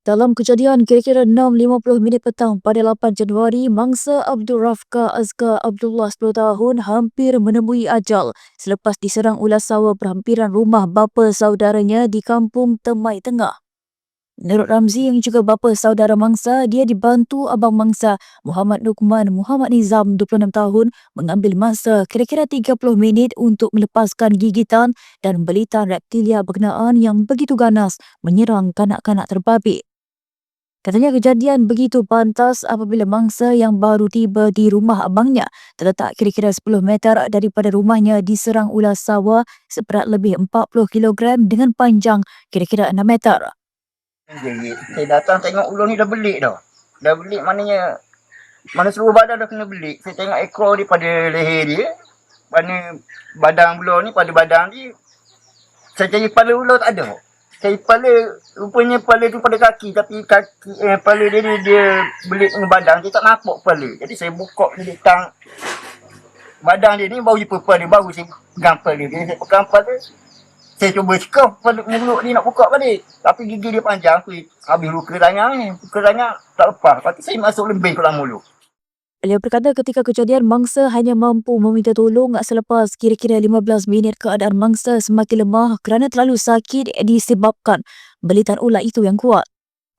Dalam kejadian kira-kira 6.50 minit petang pada 8 Januari, mangsa Abdul Rafka Azka Abdullah 10 tahun hampir menemui ajal selepas diserang ulas sawa berhampiran rumah bapa saudaranya di kampung Temai Tengah. Menurut Ramzi yang juga bapa saudara mangsa, dia dibantu abang mangsa Muhammad Nukman Muhammad Nizam 26 tahun mengambil masa kira-kira 30 minit untuk melepaskan gigitan dan belitan reptilia berkenaan yang begitu ganas menyerang kanak-kanak terbabit. Katanya kejadian begitu pantas apabila mangsa yang baru tiba di rumah abangnya terletak kira-kira 10 meter daripada rumahnya diserang ular sawa seberat lebih 40 kg dengan panjang kira-kira 6 meter. Saya datang tengok ular ni dah belik dah. Dah belik maknanya mana seluruh badan dah kena belik. Saya tengok ekor dia pada leher dia. Mana badan ular ni pada badan dia. Saya cari kepala ular tak ada. Cari kepala, rupanya kepala tu pada kaki. Tapi kaki, eh, kepala dia, dia, dia belik dengan badan. Dia tak nampak kepala. Jadi saya buka dia tang badan dia ni baru jumpa dia. Baru saya pegang kepala dia. Saya pegang dia, saya cuba cekap pada mulut dia nak buka balik. Tapi gigi dia panjang. Aku habis luka tangan ni. Luka tangan tak lepas. Lepas tu saya masuk lebih ke dalam mulut. Berkata ketika kejadian mangsa hanya mampu meminta tolong selepas kira-kira 15 minit keadaan mangsa semakin lemah kerana terlalu sakit disebabkan belitan ular itu yang kuat.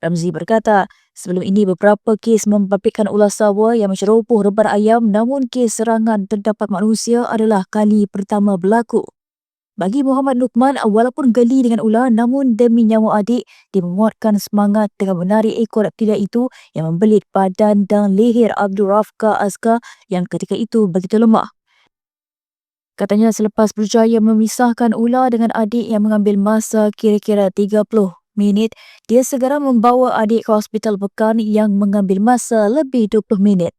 Ramzi berkata, sebelum ini beberapa kes membabitkan ular sawa yang menceroboh reban ayam namun kes serangan terdapat manusia adalah kali pertama berlaku. Bagi Muhammad Nukman, walaupun geli dengan ular namun demi nyawa adik, dia menguatkan semangat dengan menarik ekor reptilia itu yang membelit badan dan leher Abdul Rafka Azka yang ketika itu begitu lemah. Katanya selepas berjaya memisahkan ular dengan adik yang mengambil masa kira-kira 30 minit, dia segera membawa adik ke hospital Pekan yang mengambil masa lebih 20 minit.